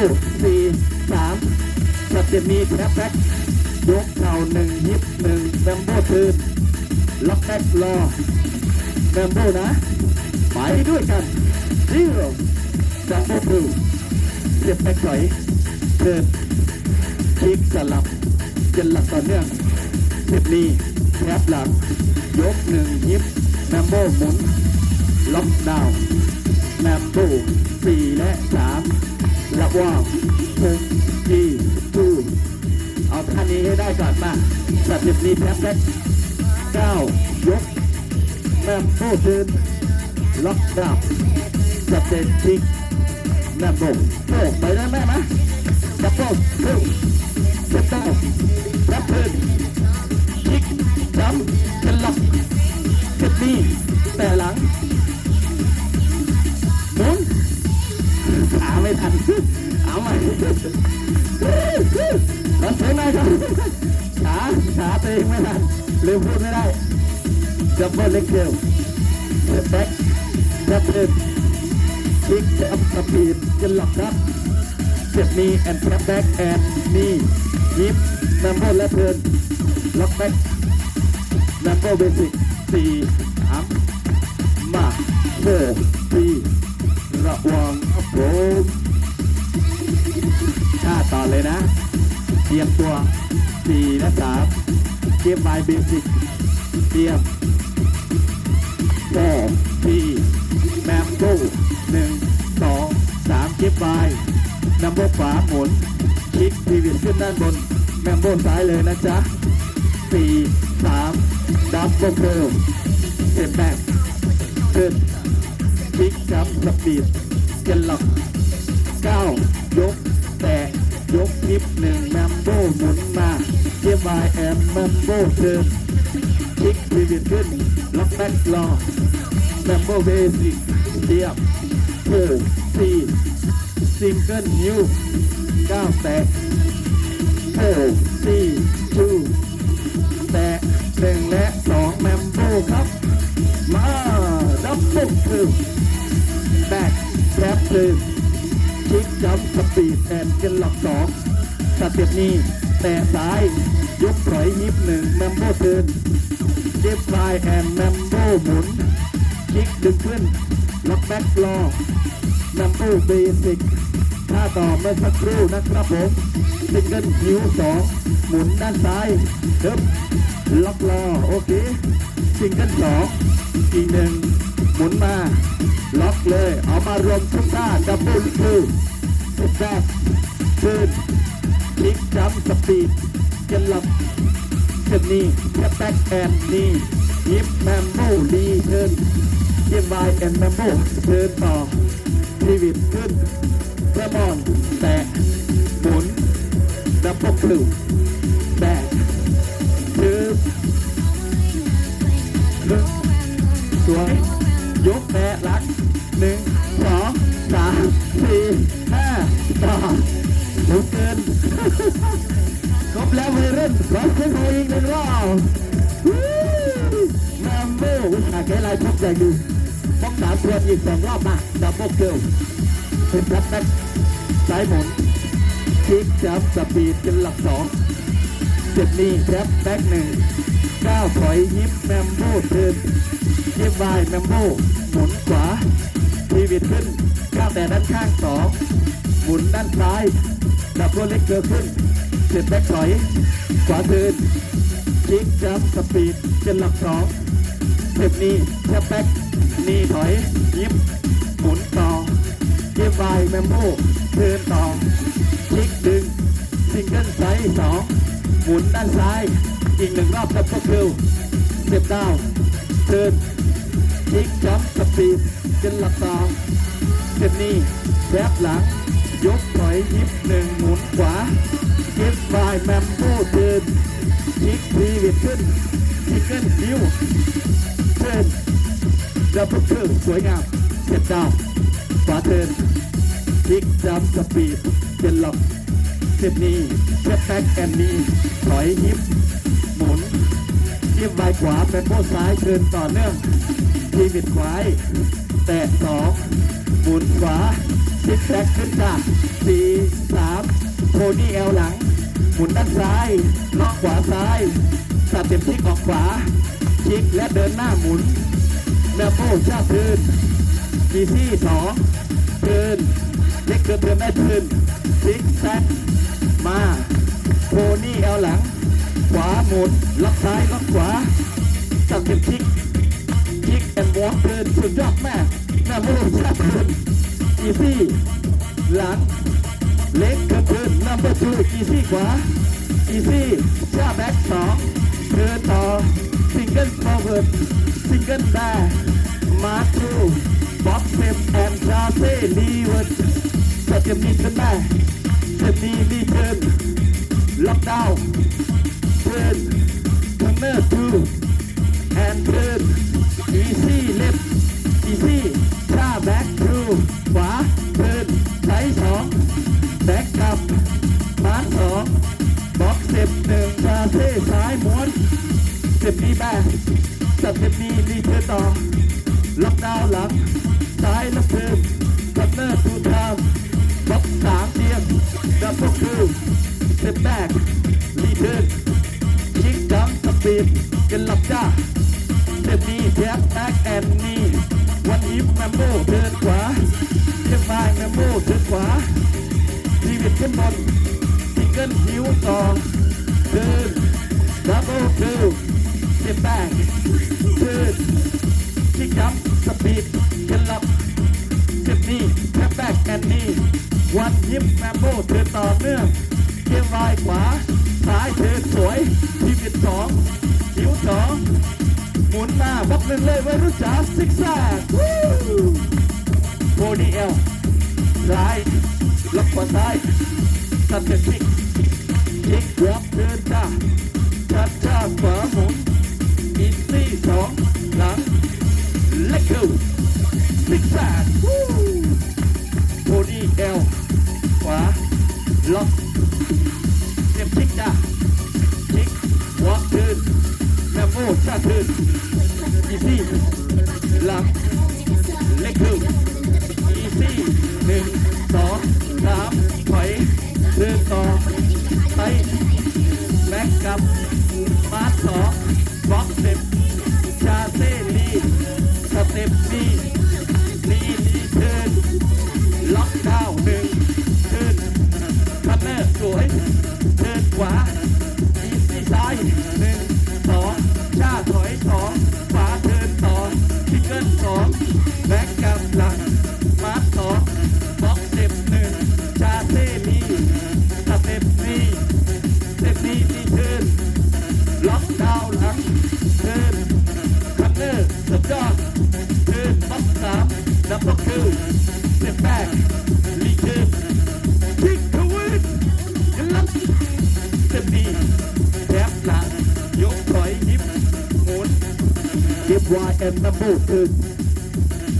สี่สามสเต็ปนี้แท็บแบ็กยกเข่าหนึ่งฮิปหนึ่งแบมโบ้คืนล็อกแบ็กรอแบมโบ้นะ ไปด้วยกัน zero จัมโบ้ครูเสียบแบ็กถอยเดินคลิกสลับจนหลักต่อเนื่องเสียบนี้แท็บหลังยกหนึ่งฮิปแบมโบ้หมุนล็อกดาวน์แมมโบสี่และสาม ระว่างหกสี่ทูเอาท่านี้ให้ได้ก่อนมาสเต็ปนี้แท็บแบ็กเก้ายกแมมโบเดินล็อกดาวน์สเต็ปทิกแมมโบโอ้ไปได้ไหมมะดับเบิลทูเซตเต้าแท็บเดินทิกจัม ขาไม่ทันเอาใหม่มันใช้ไหมครับขาขาตัวเองไม่ทันลืมพูดไม่ได้จับเบิลเล็กเดียวแบ็กจับเดินคลิกอัพสปีดจะหลอกครับเจ็บนี้แอนด์แท็บแบ็กแอนนี่ยิบนัมเบิลและเทิร์นล็อกแบ็กนัมเบิลเบสิกสี่สามมาโฟปีระวังครับผม ถ้าต่อเลยนะเตรียมตัวสี่และสามเกมไมเบสิกเตรียมโฟปีแมมโบหนึ่งสองสามเก็บไมนัมโบอร์ขวาหมุนคลิกพีวิตขึ้นด้านบน แมมโบซ้ายเลยนะจ๊ะสี่สามดับเบิลเคิลเก็บแบ็คขึ้นพลิกจับสปีดเจนหลักเก้ายก ยกนิบหนึ่งแมมโบหมุนมาเกียบายแอมแมมโบเดินพลิกพีวิตขึ้นล็อกแบ็กรอแมมโบเบสิกเทียบโฟสี่ซิงเกิลนิวเก้าแตะโฟสี่ทูแตะหนึ่งและสองแมมโบครับ มาดับเบิลคือแบ็กแทบคือ ชิกจับสปีดแอนเจนหลักสองสเต็ปนี้ แต่ซ้าย ยกถอยยิบหนึ่งแมมโบเทินเจ็บฟลายแอนแมมโบหมุนชิกดึงขึ้นล็อกแบ็กรอแมมโบเบสิกท่าต่อเมื่อสักครู่นะครับผมซิงเกิลคิวสองหมุนด้านซ้ายเดิบล็อกรอโอเคซิงเกิลสองอีกหนึ่งหมุนมา ล็อกเลย เอามารวมทุกท่าดับเบิลคือสุดแรกขึ้นคลิกจัมสปีดเจนหลับเจนนี่แคปแบ็กแอนนี่ยิบแมมโบดีเทิร์นยิบไวแอนแมมโบเทิร์นต่อพีวิตขึ้นแคมอนแตะหมุนดับเบิลคือแบกคือหนึ่งสวย ยกแปะหลังหนึ่งสองสามสี่ห้าต่อหมุนเกินครบแล้ววัยรุ่นขอเสียงอีกหนึ่งรอบแมมโบ้วิชาแก้ลายชกใหญ่ดูป้องสามส่วนอีกสองรอบมาดับเบิลเกิลเป็นรับแบ็คสายหมุนคลิกจับสปีดเป็นหลักสองเจ็ดนี่แท็บแบ็กหนึ่งก้าวถอยยิบแมมโบเทินยิบวายแมมโบ หมุนขวาทีวิตขึ้นก้าวแต่ด้านข้างสองหมุนด้านซ้ายดับเบิลเล็กเกิดขึ้นเจ็ดแบ็กถอยขวาเทินคิกจับสปีดเป็นหลักสองเจ็ดนี่แทบแบ็กนี่ถอยยิบหมุนต่อยิบวายแมมโบเทินต่อคิกดึงซิงเกิลไซส์สองหมุนด้านซ้าย อีกหนึ่งรอบกับพวกคิวเจ็บดาวเทิน คลิกจัมป์สปีดจนหลับตาเจ็บนี้แทบหลัง ยกถอยยิบหนึ่งหมุนขวาเก็บบายแมมโบเทินคลิกพรีวิดขึ้นซิงเกิลคิ้วเทิร์นดับเบิลคิวสวยงามเจ็บดาวขวาเทิร์นคลิกจัมป์สปีดจนหลับสิบนี้เช็ดแบ็กแอนนี้ถอยฮิปหมุนยิ้มใบขวาเป็นโบซ้ายเชิญต่อเนื่อง ทีบิดขวายแตะสองหมุนขวาซิกแซกขึ้นจ้าสี่สามโทนี่เอลหลัง หมุนด้านซ้ายล็อกขวาซ้ายสเต็ปชิกออกขวาชิกและเดินหน้าหมุนแมโบชาทืนอีซี่สองทืนเล็กเกินเทินได้ทืนซิกแซกมาโทนี่เอลหลัง ขวาหมุนล็อกซ้ายล็อกขวาสเต็ปชิก วอล์กเดินสุดยอดแม่แม่โม่ชาเดินอีซี่หลังเล็กกระเทินนัมเบอร์ทูอีซี่ขวาอีซี่ชาแบ็กสองเดินต่อซิงเกิลฟร์เวิร์ดซิงเกิลแบ็กมาทูบ็อกเซมแอนด์ชาเซ่ลีเวิร์ดสเต็ปนี้ขึ้นแม่สเต็ปนี้รีเทินล็อกดาวน์เทิร์นทันเนอร์ทู and turn easy left easy ช้า back to ขวา turn ใช้สอง back กลับมาสองบล็อกสิบหนึ่งชาเซ่ซ้ายม้วนสิบนี้แบกสเต็ปนี้รีเทิร์นต่อล็อกดาวน์หลัง หนมาบอกหนึ่งเลยไว้รู้จักซิกแซกโพนี่เอลซ้ายล็อกขวาซ้ายตัดเต็มพิกยิกดรอปเดินจ้าชัดจ้าขวาหมุนอีซี่สองหลังเล็กคิวซิกแซกโพนี่เอลขวาล็อกเก็บชิกจ้าชิกวอล์กทืนแมมโมชาทืน อีซี่หลังเล็กคืออีซี่หนึ่งสองสามถอยเดินต่อไปแบ็กกับมาร์คสอง เก็บวายแอนดับเบิลเทิร์น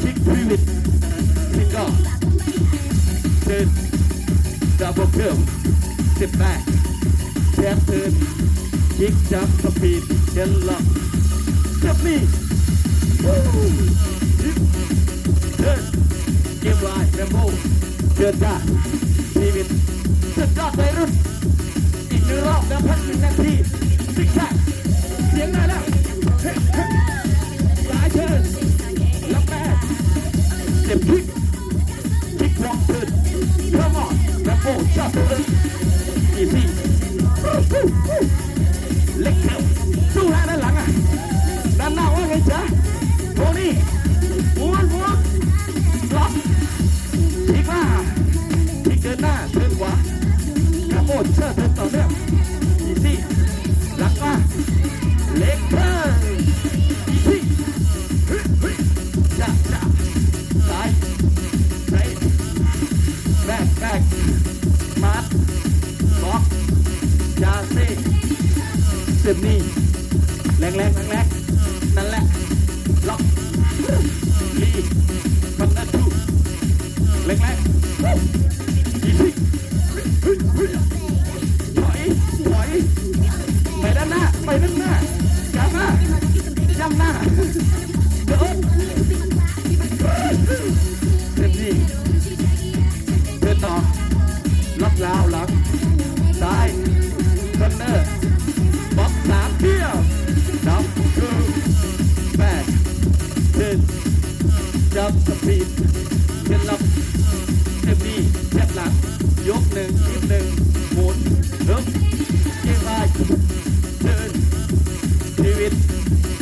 ชิกทวิตทิกก็เทิร์นดับเบิลคิวเซตแบ็กแทบเทิร์นยิกจับสปีดเดนล็อกเจ็บนี่วู้ยิกเดินเกมไลน์แรมโบ้เดินจ้าชีวิตสุดยอดวัยรุ่นอีกหนึ่งรอบแล้วพักหนึ่งนาทีซิกแซกเสียงมาแล้ว เฮ้เฮ้หลายเชิญแล้วแม่เจ็บคิกคิกวองเทิร์น come on แรมโบ้จับเทิร์น easy เต็มนี่แรงแรงแรงแรงนั่นแหละล็อกรีบมันนั่น Thank you.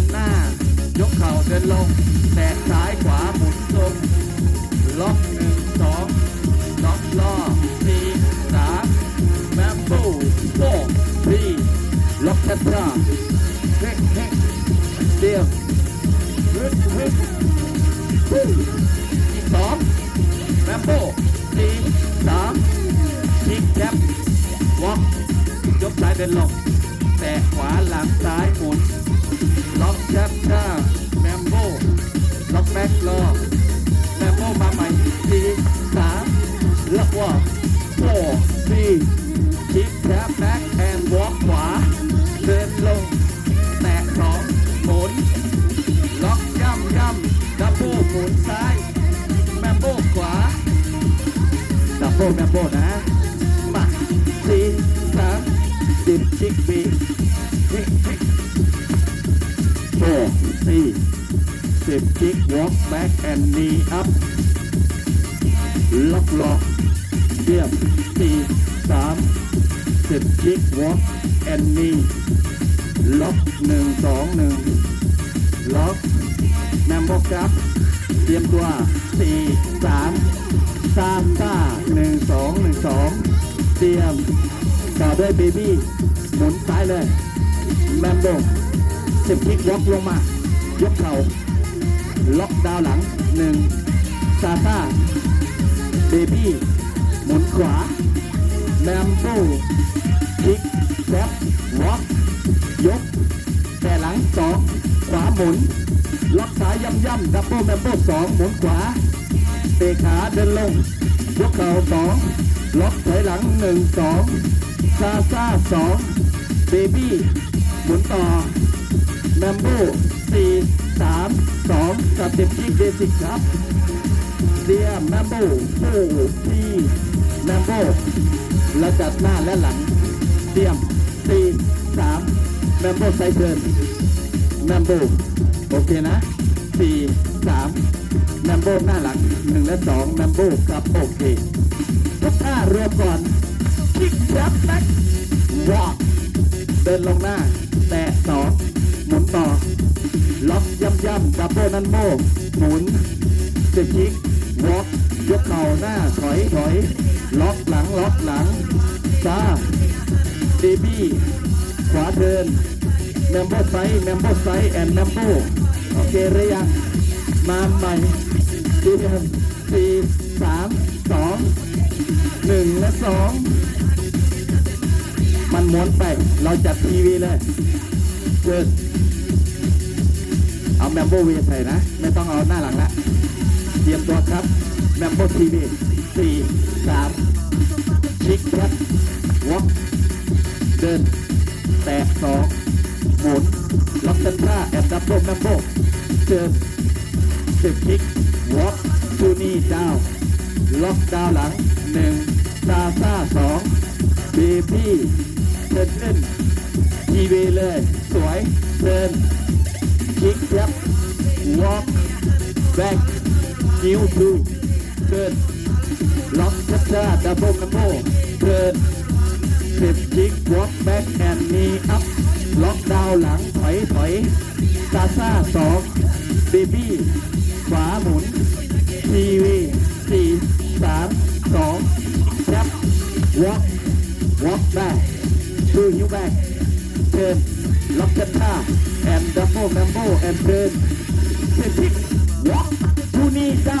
นหน้า ยกเข่าเดินลงแตะซ้ายขวาหมุนตรงล็อกหนึ่งสองล็อกล้อสี่สามแมมโบโฟร์สี่ล็อกแคปราเฮ้เฮ้เดียวฮึดฮึดฮู้อีกสองแมมโบสี่สามชี้แคปวอกยกซ้ายเดินลงแตะขวาหลังซ้ายหมุน ล็อ แมมโบกับ เตรียมตัวสี่สามซาซ่าหนึ่งสองหนึ่งสองเตรียมต่อด้วยเบบี้หมุนซ้ายเลยแมมโบสิบคลิกวอล์กลงมา ยกเข่า ล็อกดาวหลังหนึ่งซาซ่าเบบี้หมุนขวา แมมโบคลิกแซบวอล์กยกแต่หลังสองขวาหมุน ล็อกซ้ายย่ำย่ำดับเบิลแมมโบสองหมุนขวา เตะขาเดินลง ยกเข่าสองล็อกถอยหลังหนึ่งสองซาซาสองเบบี้หมุนต่อแมมโบสี่สามสองกับเด็กจิกเบสิกครับเดียแมมโบโฟที่แมมโบแล้วจัดหน้าและหลังเตรียมสี่สามแมมโบไซเทินแมมโบ โอเคนะสี่สามแมมโบหน้าหลังหนึ่งและสองแมมโบกับโอเคทุกท่ารวมก่อนคิกแรปแบ็กวอล์กเดินลงหน้า แตะสองหมุนต่อ ล็อกย่ำย่ำดับเบิลนันโมหมุนสิบคิกวอล์กยกเข่าหน้าถอยถอยล็อกหลังล็อกหลังซ้าเบบี้ขวาเทินแมมโบไซส์แมมโบไซส์แอนด์แมมโบ โอเครือยังมาใหม่เตรียมสี่สามสองหนึ่งและสองมันม้วนไป เราจัดทีวีเลยเกิดเอาแมมโบเวใส่นะ ไม่ต้องเอาหน้าหลังละเตรียมตัวครับ แมมโบทีวีสี่สามชิคแคทวอล์กเดิน แตะสองหมุนล็อกเซนท่าแอนดับเบิลแมมโบ เดินสิบคิกวอล์กทูนี่ดาวล็อกดาวหลังหนึ่งซาซ่าสองเบบี้เทิร์นเล่นทีวีเลย สวยเทิร์นคิกยับวอล์กแบ็กนิวทูเทิร์นล็อกชัดชาดับเบิลคัมโบเทิร์นสิบคิกวอล์กแบ็กแอนด์นีอัพล็อกดาวหลังถอยถอย ซาซ่าสองเบบี้ขวาหมุนทีวีสี่สามสองแจ็บวอล์กวอล์กแบ็กดูฮิวแบ็กเทิร์นล็อกกันท่าแอมดับเบิลแมมโบแอมเทิร์นเทิร์นทิกวอล์กทูนี่ดา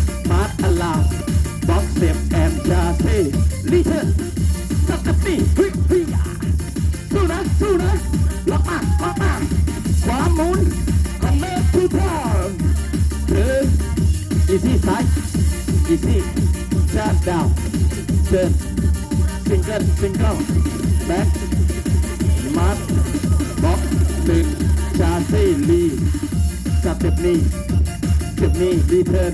มาร์ทอลาบ็อกเซฟแอมชาซ่รีเทนสักตีฮึยฮึยสู้นะสู้นะล็อกมาล็อกมาขวามุนคอมเมนต์ทูทอนเทิร์นอีซี่ซ้ายอีซี่ชาดาวเทิร์นซิงเกิลซิงเกิลแบ็คมาร์บ็อกตึงชาซี่ลีสเต็ปนี้สเต็ปนี้รีเทิร์น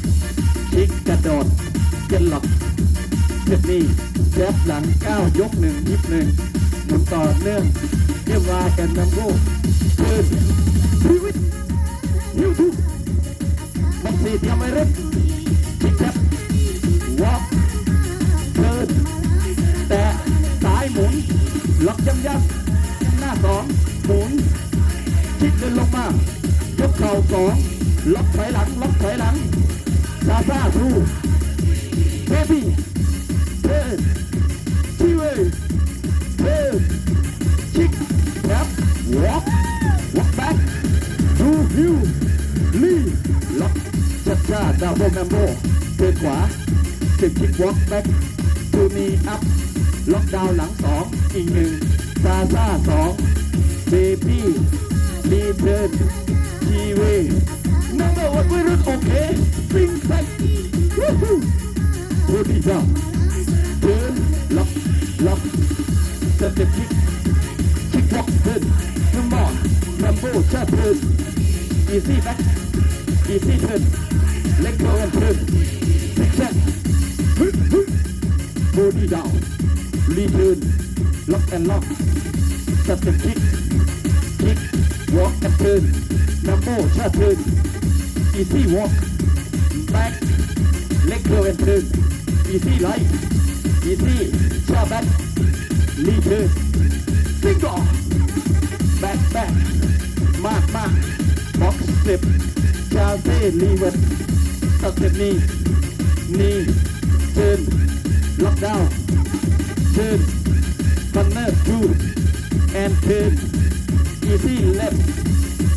ลิกจัมสปีดแบ็คเกนล็อกสเต็ปนี้แคปแบ็คแอนนี่วันฮิปนัมโบรีเทิร์นเก็บไว้แม่มาพระเฮ้ยเฮ้ยพิวิตาซิงเกิลฮูขวาเพิ่มดับเบิลเคอร์เก็บดาวเดินคิกระโดดเก็นหลอกเจ็บนี่แจ็บหลังก้าวยกหนึ่งยิบหนึ่งหมุนต่อเนื่องเก็บไว้แอนนัมโบเดินพิวิตฮิวทูบักซีเตรียมไว้เร็วคิกแจ็บวอล์กเดินแต่สายหมุนล็อกย้ำย้ำหน้าสองหมุนชิดเดินลงมายกเข่าสองล็อกถอยหลังล็อกถอยหลัง ซาซาทูเบบี้เดินชีเวเดินชิกแท็บวอล์กวอล์กแบ็กดูฮิวลีล็อกชัดชาดาวโบแมมโบเดินขวาสิบชิกวอล์กแบ็กทูนีอัพ ล็อกดาวน์หลังสองอีกหนึ่งซาซ่าสองเบบี้รีเทิร์นทีเว พูดดีจังเทินล็อกล็อกสเต็ปชิกชิกวอล์กเทิร์นนัมบอร์นัมโบชาเทินอีซี่แบ็กอีซี่เทินเล็กโลนเทินซิกแซกบอดี้ดาวรีเทินล็อกแอนด์ล็อกสเต็ปคิกคิกวอล์กแอนด์เทินนัมโบชาเทินอีซี่วอล์กแบ็กเล็กเกิร์ลแอนด์เทิน อีซี่ไลท์อีซี่ชาแบ็กรีเทิร์ซิงเกิลแบ็กแบ็กมากมากบ็อกสเต็ปชาเซ่รีเวิร์ดสเต็ปนี้นี่เทินล็อกดาวน์เทินฟันเนอร์ทูแอนเทิร์นอีซี่เล็บ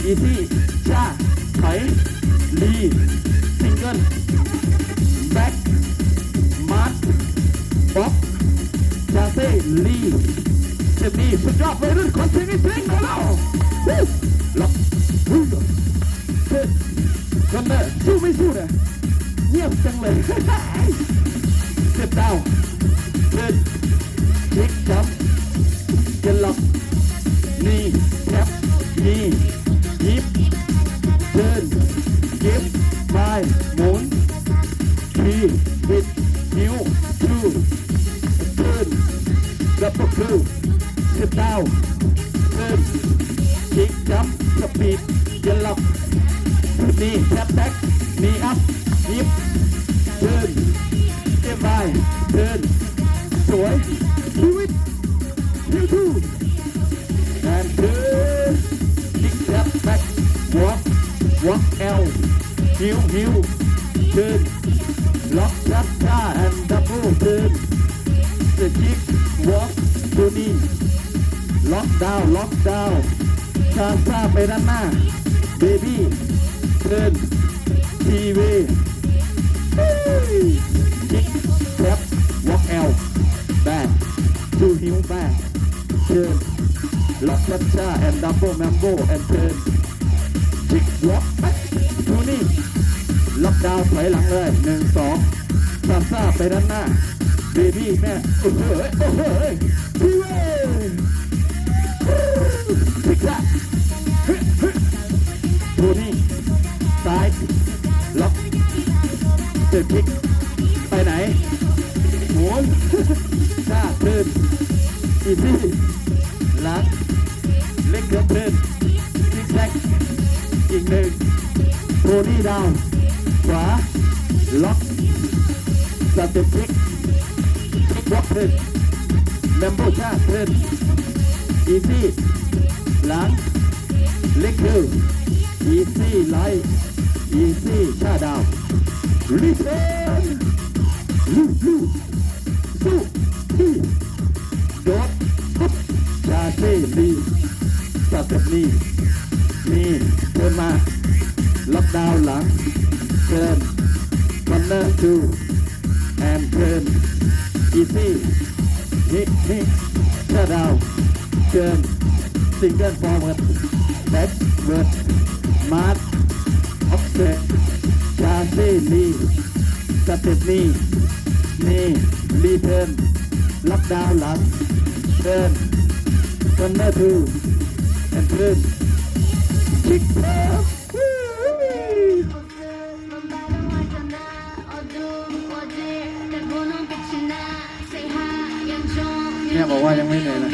อีซี่ชาถลีซิงเกิล บ๊อบจาเซ่ลีเจมี่สุดยอดไปรุ่นคนเสียงนี้เพลงของเราวู้ล็อกวู้เทิร์นฟันเนอสู้ไม่สู้เนี่ยเงียบจังเลยเจ็บดาวเดิน ดาวล็อกดาวน์ซาซาไปด้านหน้า เบบี้เดินทีวี kick, step, walk out, back, two heel back, turn, ล็อกชัดชาแอนดับเบิลแมมโบแอนเทิร์นจิกล็อกทูนี่ล็อกดาวน์ถอยหลังเลยหนึ่งสองซาซาไปด้านหน้า เบบี้แม่โอ้โหโอ้โหพี่เว้ ล็อกเสร็จพลิก ไปไหนหมุนชาขึ้นอีซี่หลังเล็กเกินขึ้นซิกแซกอีกหนึ่งโทนี่ดาวขวา ล็อกสเต็ปพลิกพลิกบล็อกขึ้นแมมโบชาขึ้นอีซี่หลังเล็กขึ้นอีซี่ไลท์ อีซี่ชาดาวรีเทิร์นลูลูสู้ที่โดปุ๊บชาเซ่ลีสเต็ปนี้นี่เดินมาล็อกดาวหลังเทินวันเนอร์ทูแอนเทิร์นอีซี่นี่นี่ชาดาวเทินซิงเกิลฟอร์เวิร์ดแบ็คเวิร์ดมาร์ท เซตชาเซ่ลีสเต็ปนี้นี่รีเทิร์นล็อกดาวน์หลังเทิร์นกันเนอร์ทูแอนเทิร์นชิคเพิ่มเนี่ยบอกว่ายังไม่เหนื่อยเลย